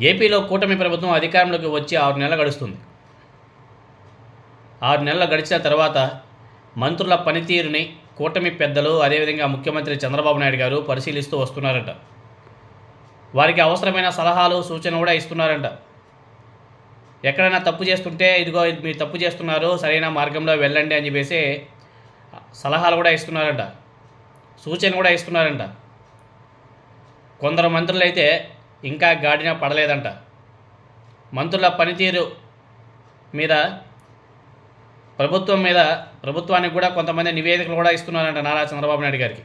ఏపీలో కూటమి ప్రభుత్వం అధికారంలోకి వచ్చి ఆరు నెలలు గడుస్తుంది. ఆరు నెలలు గడిచిన తర్వాత మంత్రుల పనితీరుని కూటమి పెద్దలు అదేవిధంగా ముఖ్యమంత్రి చంద్రబాబు నాయుడు గారు పరిశీలిస్తూ వస్తున్నారంట. వారికి అవసరమైన సలహాలు సూచన కూడా ఇస్తున్నారంట. ఎక్కడైనా తప్పు చేస్తుంటే ఇదిగో ఇది మీరు తప్పు చేస్తున్నారు సరైన మార్గంలో వెళ్ళండి అని చెప్పేసి సలహాలు కూడా ఇస్తున్నారంట. సూచన కూడా ఇస్తున్నారంట. కొందరు మంత్రులు అయితే ఇంకా గాడిన పడలేదంట. మంత్రుల పనితీరు మీద ప్రభుత్వం మీద ప్రభుత్వానికి కూడా కొంతమంది నివేదికలు కూడా ఇస్తున్నారంట నారా చంద్రబాబు నాయుడు గారికి.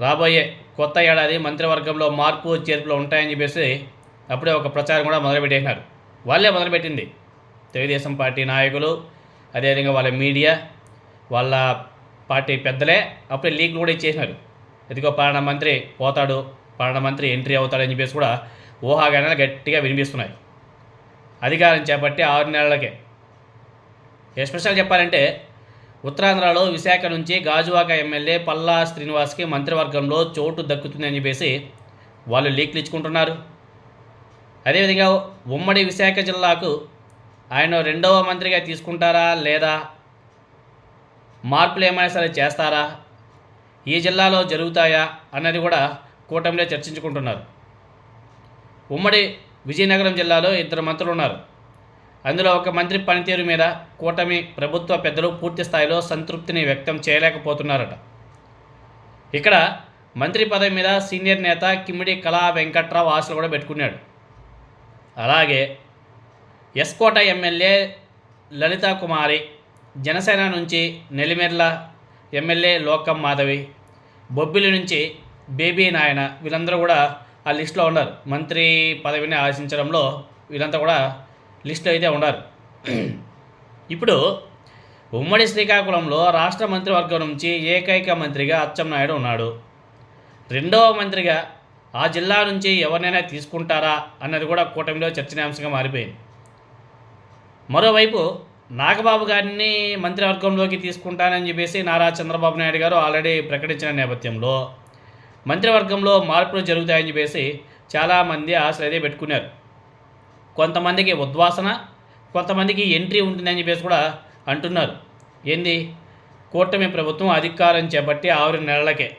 రాబోయే కొత్త ఏడాది మంత్రివర్గంలో మార్పు చేర్పులు ఉంటాయని చెప్పేసి అప్పుడే ఒక ప్రచారం కూడా మొదలుపెట్టేసినారు. వాళ్ళే మొదలుపెట్టింది. తెలుగుదేశం పార్టీ నాయకులు అదేవిధంగా వాళ్ళ మీడియా వాళ్ళ పార్టీ పెద్దలే అప్పుడే లీక్లు కూడా ఇచ్చేసినారు. ఇదిగో పలానా మంత్రి పోతాడు ప్రధానమంత్రి మంత్రి ఎంట్రీ అవుతాడని చెప్పేసి కూడా ఊహాగానాలు గట్టిగా వినిపిస్తున్నాయి. అధికారం చేపట్టి ఆరు నెలలకే. ఎస్పెషల్ చెప్పాలంటే ఉత్తరాంధ్రలో విశాఖ నుంచి గాజువాక ఎమ్మెల్యే పల్లా శ్రీనివాస్కి మంత్రివర్గంలో చోటు దక్కుతుందని చెప్పేసి వాళ్ళు లీక్లు ఇచ్చుకుంటున్నారు. అదేవిధంగా ఉమ్మడి విశాఖ జిల్లాకు ఆయన రెండవ మంత్రిగా తీసుకుంటారా లేదా? మార్పులు ఏమైనా సరే చేస్తారా? ఈ జిల్లాలో జరుగుతాయా? అన్నది కూడా కూటమిలో చర్చించుకుంటున్నారు. ఉమ్మడి విజయనగరం జిల్లాలో ఇద్దరు మంత్రులు ఉన్నారు. అందులో ఒక మంత్రి పనితీరు మీద కూటమి ప్రభుత్వ పెద్దలు పూర్తి స్థాయిలో సంతృప్తిని వ్యక్తం చేయలేకపోతున్నారట. ఇక్కడ మంత్రి పదవి మీద సీనియర్ నేత కిమ్మిడి కళా వెంకట్రావు ఆశలు కూడా పెట్టుకున్నాడు. అలాగే ఎస్కోట ఎమ్మెల్యే లలితా కుమారి జనసేన నుంచి నెల్లిమెర్ల ఎమ్మెల్యే లోకం మాధవి బొబ్బిలి నుంచి బేబీ నాయన వీళ్ళందరూ కూడా ఆ లిస్టులో ఉన్నారు. మంత్రి పదవిని ఆశించడంలో వీళ్ళంతా కూడా లిస్టులో అయితే ఉన్నారు. ఇప్పుడు ఉమ్మడి శ్రీకాకుళంలో రాష్ట్ర మంత్రివర్గం నుంచి ఏకైక మంత్రిగా అచ్చెన్నాయుడు ఉన్నాడు. రెండవ మంత్రిగా ఆ జిల్లా నుంచి ఎవరినైనా తీసుకుంటారా అన్నది కూడా కూటమిలో చర్చనీయాంశంగా మారిపోయింది. మరోవైపు నాగబాబు గారిని మంత్రివర్గంలోకి తీసుకుంటానని చెప్పేసి నారా చంద్రబాబు నాయుడు గారు ఆల్రెడీ ప్రకటించిన నేపథ్యంలో మంత్రివర్గంలో మార్పులు జరుగుతాయని చెప్పేసి చాలామంది ఆశలు అయితే పెట్టుకున్నారు. కొంతమందికి ఉద్వాసన కొంతమందికి ఎంట్రీ ఉంటుందని చెప్పేసి కూడా అంటున్నారు. ఏంది? కూటమి ప్రభుత్వం అధికారం చేపట్టి ఆరు నెలలకే.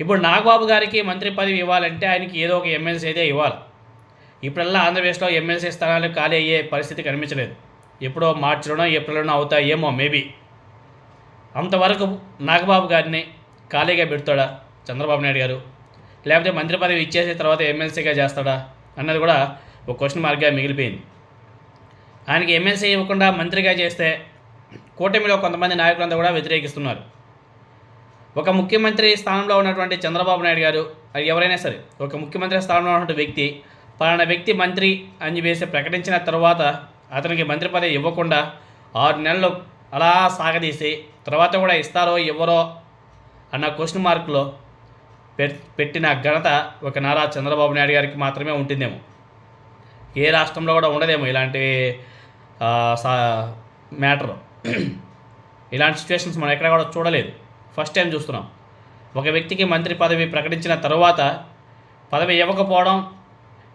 ఇప్పుడు నాగబాబు గారికి మంత్రి పదవి ఇవ్వాలంటే ఆయనకి ఏదో ఒక ఎమ్మెల్సీ అయితే ఇవ్వాలి. ఇప్పుడల్లా ఆంధ్రప్రదేశ్లో ఎమ్మెల్సీ స్థానాలు ఖాళీ అయ్యే పరిస్థితి కనిపించలేదు. ఎప్పుడో మార్చిలోనో ఏప్రిల్లోనో అవుతాయేమో మేబీ. అంతవరకు నాగబాబు గారిని ఖాళీగా పెడతాడా? చంద్రబాబు నాయుడు గారు. లేకపోతే మంత్రి పదవి ఇచ్చేసిన తర్వాత ఎమ్మెల్సీగా చేస్తాడా? అన్నది కూడా ఒక క్వశ్చన్ మార్క్గా మిగిలిపోయింది. ఆయనకి ఎమ్మెల్సీ ఇవ్వకుండా మంత్రిగా చేస్తే కూటమిలో కొంతమంది నాయకులంతా కూడా వ్యతిరేకిస్తున్నారు. ఒక ముఖ్యమంత్రి స్థానంలో ఉన్నటువంటి చంద్రబాబు నాయుడు గారు అది ఎవరైనా సరే ఒక ముఖ్యమంత్రి స్థానంలో ఉన్నటువంటి వ్యక్తి పలానా వ్యక్తి మంత్రి అని చెప్పేసి ప్రకటించిన తర్వాత అతనికి మంత్రి పదవి ఇవ్వకుండా ఆరు నెలలు అలా సాగదీసి తర్వాత కూడా ఇస్తారో ఇవ్వరో అన్న క్వశ్చన్ మార్క్లో పె- పెట్టిన ఘనత ఒక నారా చంద్రబాబు నాయుడు గారికి మాత్రమే ఉంటుందేమో. ఏ రాష్ట్రంలో కూడా ఉండదేమో ఇలాంటి సా మ్యాటర్ ఇలాంటి సిచ్యువేషన్స్ మనం ఎక్కడ కూడా చూడలేదు. ఫస్ట్ టైం చూస్తున్నాం. ఒక వ్యక్తికి మంత్రి పదవి ప్రకటించిన తర్వాత పదవి ఇవ్వకపోవడం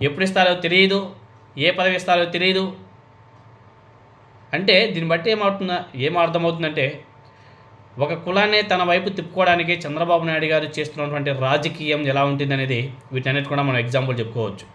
ఎప్పుడు ఇస్తారో తెలియదు ఏ పదవి ఇస్తారో తెలియదు. అంటే దీన్ని బట్టి ఏమవుతుందా ఏం అర్థమవుతుందంటే ఒక కులాన్ని తన వైపు తిప్పుకోవడానికి చంద్రబాబు నాయుడు గారు చేస్తున్నటువంటి రాజకీయం ఎలా ఉంటుంది అనేది వీటన్నిటి కూడా మనం ఎగ్జాంపుల్ చెప్పుకోవచ్చు.